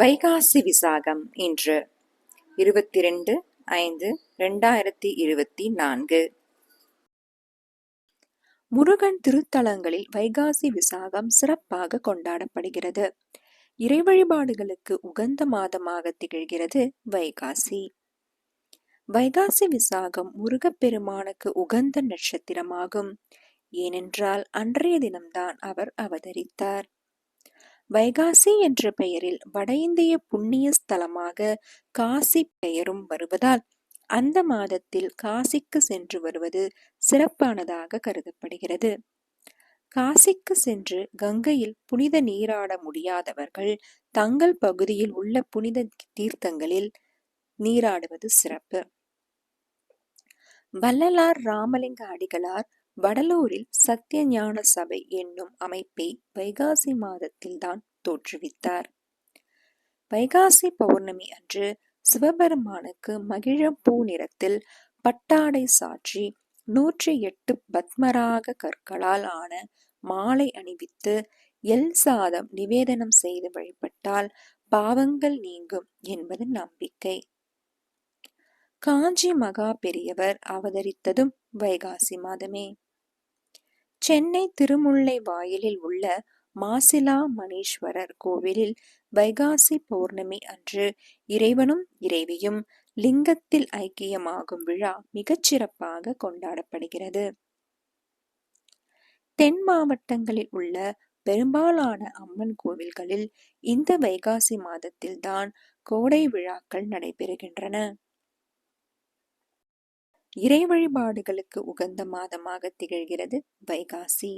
வைகாசி விசாகம் இன்று. இருபத்தி ரெண்டு ஐந்து ரெண்டாயிரத்தி இருபத்தி நான்கு. முருகன் திருத்தலங்களில் வைகாசி விசாகம் சிறப்பாக கொண்டாடப்படுகிறது. இறை வழிபாடுகளுக்கு உகந்த மாதமாக திகழ்கிறது வைகாசி. வைகாசி விசாகம் முருகப்பெருமானுக்கு உகந்த நட்சத்திரமாகும். ஏனென்றால் அன்றைய தினம்தான் அவர் அவதரித்தார். வைகாசி என்ற பெயரில் வட இந்திய புண்ணிய ஸ்தலமாக காசி பெயரும் வருவதால் அந்த மாதத்தில் காசிக்கு சென்று வருவது சிறப்பானதாக கருதப்படுகிறது. காசிக்கு சென்று கங்கையில் புனித நீராட முடியாதவர்கள் தங்கள் பகுதியில் உள்ள புனித தீர்த்தங்களில் நீராடுவது சிறப்பு. வள்ளலார் ராமலிங்க அடிகளார் வடலூரில் சத்திய ஞான சபை என்னும் அமைப்பை வைகாசி மாதத்தில்தான் தோற்றுவித்தார். வைகாசி பௌர்ணமி அன்று சிவபெருமானுக்கு மகிழப்பூ நிறத்தில் பட்டாடை சாற்றி நூற்றி எட்டு பத்மராக கற்களால் ஆன மாலை அணிவித்து எல் சாதம் நிவேதனம் செய்து வழிபட்டால் பாவங்கள் நீங்கும் என்பது நம்பிக்கை. காஞ்சி மகா பெரியவர் அவதரித்ததும் வைகாசி மாதமே. சென்னை திருமுல்லை வாயிலில் உள்ள மாசிலா மணீஸ்வரர் கோவிலில் வைகாசி பௌர்ணமி அன்று இறைவனும் இறைவியும் லிங்கத்தில் ஐக்கியமாகும் விழா மிகச் சிறப்பாக கொண்டாடப்படுகிறது. தென் மாவட்டங்களில் உள்ள பெரும்பாலான அம்மன் கோவில்களில் இந்த வைகாசி மாதத்தில்தான் கோடை விழாக்கள் நடைபெறுகின்றன. இறை வழிபாடுகளுக்கு உகந்த மாதமாக திகழ்கிறது வைகாசி.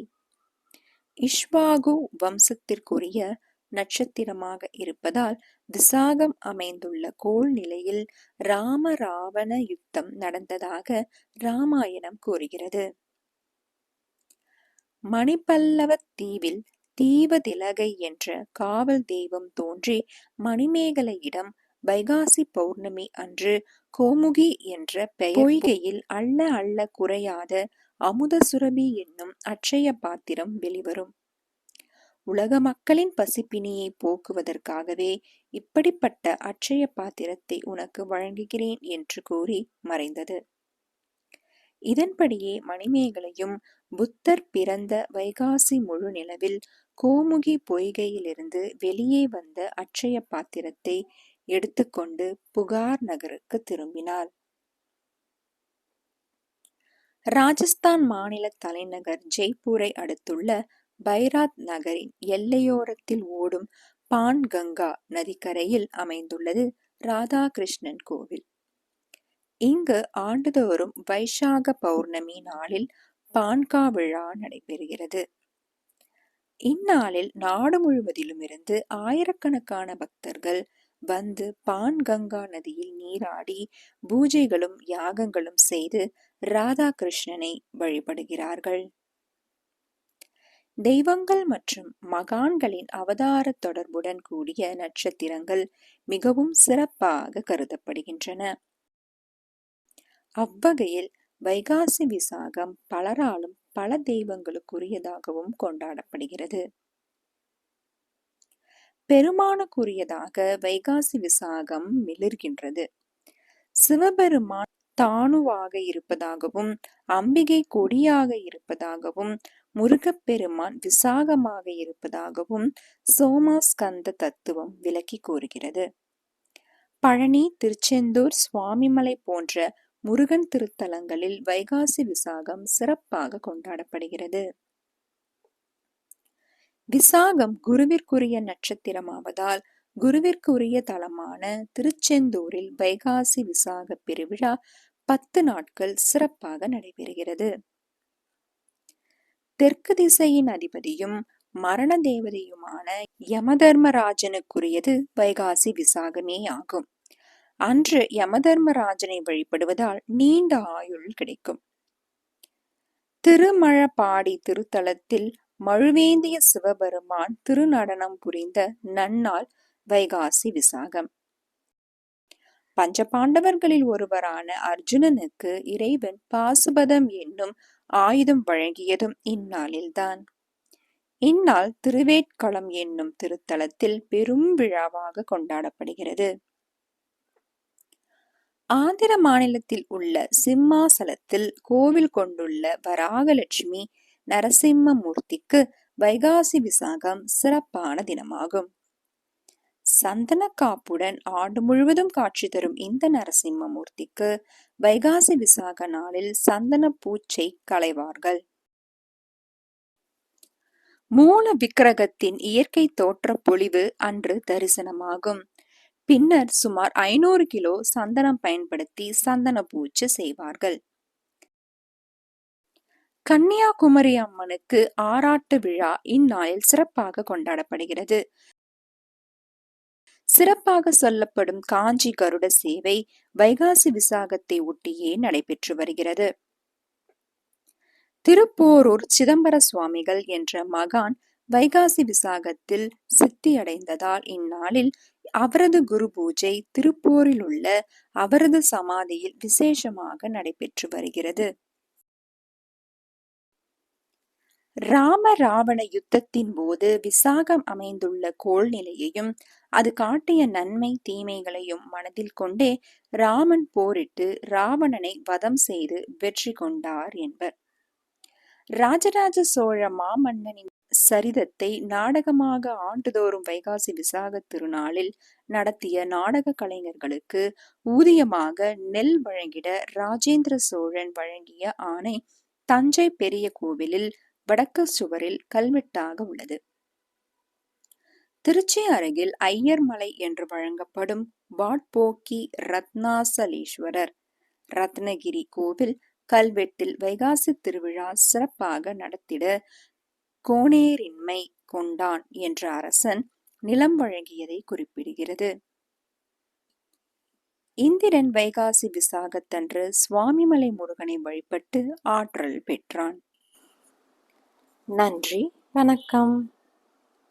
இஷ்வாகு வம்சத்திற்குரிய நட்சத்திரமாக இருப்பதால் விசாகம் அமைந்துள்ள கோள் நிலையில் ராம ராவண யுத்தம் நடந்ததாக ராமாயணம் கூறுகிறது. மணிப்பல்லவ தீவில் தீவதிலகை என்ற காவல் தெய்வம் தோன்றி மணிமேகலையிடம் வைகாசி பௌர்ணமி அன்று கோமுகி என்ற பெயர் பொய்கையில் அள்ள அள்ள குறையாத அமுத சுரபி என்னும் அட்சய பாத்திரம் வெளிவரும். உலக மக்களின் பசிப்பினியை போக்குவதற்காகவே இப்படிப்பட்ட அட்சய பாத்திரத்தை உனக்கு வழங்குகிறேன் என்று கூறி மறைந்தது. இதன்படியே மணிமேகலையும் புத்தர் பிறந்த வைகாசி முழு நிலவில் கோமுகி பொய்கையிலிருந்து வெளியே வந்த அட்சய பாத்திரத்தை எடுத்துக்கொண்டு புகார் நகருக்கு திரும்பினாள். ராஜஸ்தான் மாநில தலைநகர் ஜெய்ப்பூரை அடுத்துள்ள பைராத் நகரின் எல்லையோரத்தில் ஓடும் பான் கங்கா நதிக்கரையில் அமைந்துள்ளது ராதாகிருஷ்ணன் கோவில். இங்கு ஆண்டுதோறும் வைசாக பௌர்ணமி நாளில் பான்கா விழா நடைபெறுகிறது. இந்நாளில் நாடு முழுவதிலும் இருந்து ஆயிரக்கணக்கான பக்தர்கள் வந்து பான் கங்கா நதியில் நீராடி பூஜைகளும் யாகங்களும் செய்து ராதாகிருஷ்ணனை வழிபடுகிறார்கள். தெய்வங்கள் மற்றும் மகான்களின் அவதார தொடர்புடன் கூடிய நட்சத்திரங்கள் மிகவும் சிறப்பாக கருதப்படுகின்றன. அவ்வகையில் வைகாசி விசாகம் பலராலும் பல தெய்வங்களுக்குரியதாகவும் கொண்டாடப்படுகிறது. பெருமானுக்குரியதாக வைகாசி விசாகம் மிளிர்கின்றது. சிவபெருமான் தானுவாக இருப்பதாகவும் அம்பிகை கொடியாக இருப்பதாகவும் முருகப்பெருமான் விசாகமாக இருப்பதாகவும் சோமாஸ்கந்த தத்துவம் விளக்கி கூறுகிறது. பழனி திருச்செந்தூர் சுவாமிமலை போன்ற முருகன் திருத்தலங்களில் வைகாசி விசாகம் சிறப்பாக கொண்டாடப்படுகிறது. விசாகம் குருவிற்குரிய நட்சத்திரமாவதால் குருவிற்குரிய தலமான திருச்செந்தூரில் வைகாசி விசாக பெருவிழா பத்து நாட்கள் சிறப்பாக நடைபெறுகிறது. தெற்கு திசையின் அதிபதியும் மரண தேவதையுமான யமதர்மராஜனுக்குரியது வைகாசி விசாகமே ஆகும். அன்று யமதர்மராஜனை வழிபடுவதால் நீண்ட ஆயுள் கிடைக்கும். திருமழபாடி திருத்தலத்தில் மழுவேந்திய சிவபெருமான் திருநடனம் புரிந்த நன்னாள் வைகாசி விசாகம். பஞ்சபாண்டவர்களில் ஒருவரான அர்ஜுனனுக்கு இறைவன் பாசுபதம் என்னும் ஆயுதம் வழங்கியதும் இந்நாளில்தான். இந்நாள் திருவேட்களம் என்னும் திருத்தலத்தில் பெரும் விழாவாக கொண்டாடப்படுகிறது. ஆந்திர மாநிலத்தில் உள்ள சிம்மாசலத்தில் கோவில் கொண்டுள்ள வராகலட்சுமி நரசிம்மமூர்த்திக்கு வைகாசி விசாகம் சிறப்பான தினமாகும். சந்தன காப்புடன் ஆண்டு முழுவதும் காட்சி தரும் இந்த நரசிம்மமூர்த்திக்கு வைகாசி விசாக நாளில் சந்தன பூச்சை களைவார்கள். மூல விக்கிரகத்தின் இயற்கை தோற்ற பொலிவு அன்று தரிசனமாகும். பின்னர் சுமார் ஐநூறு கிலோ சந்தனம் பயன்படுத்தி சந்தன பூச்சு செய்வார்கள். கன்னியாகுமரி அம்மனுக்கு ஆராட்டு விழா இந்நாளில் சிறப்பாக கொண்டாடப்படுகிறது. சிறப்பாக சொல்லப்படும் காஞ்சி கருட சேவை வைகாசி விசாகத்தை ஒட்டியே நடைபெற்று வருகிறது. திருப்போரூர் சிதம்பர சுவாமிகள் என்ற மகான் வைகாசி விசாகத்தில் சித்தியடைந்ததால் இந்நாளில் அவரது குரு பூஜை திருப்போரில் உள்ள அவரது சமாதியில் விசேஷமாக நடைபெற்று வருகிறது. ராம ராவண யுத்தத்தின் போது விசாகம் அமைந்துள்ள கோள் நிலையையும் அது காட்டிய நன்மை தீமைகளையும் மனதில் கொண்டே ராமன் போரிட்டு ராவணனை வதம் செய்து வெற்றி கொண்டார் என்பர். ராஜராஜ சோழ மாமன்னனின் சரிதத்தை நாடகமாக ஆண்டுதோறும் வைகாசி விசாக திருநாளில் நடத்திய நாடக கலைஞர்களுக்கு ஊதியமாக நெல் வழங்கிட ராஜேந்திர சோழன் வழங்கிய ஆணை தஞ்சை பெரிய கோவிலில் வடக்கு சுவரில் கல்வெட்டாக உள்ளது. திருச்சி அருகில் ஐயர் மலை என்று வழங்கப்படும் வாட்போக்கி ரத்னாசலேஸ்வரர் ரத்னகிரி கோவில் கல்வெட்டில் வைகாசி திருவிழா சிறப்பாக நடத்திட கோனேரின்மை கொண்டான் என்ற அரசன் நிலம் வழங்கியதை குறிப்பிடுகிறது. இந்திரன் வைகாசி விசாகத்தன்று சுவாமிமலை முருகனை வழிபட்டு ஆற்றல் பெற்றான். நன்றி வணக்கம்.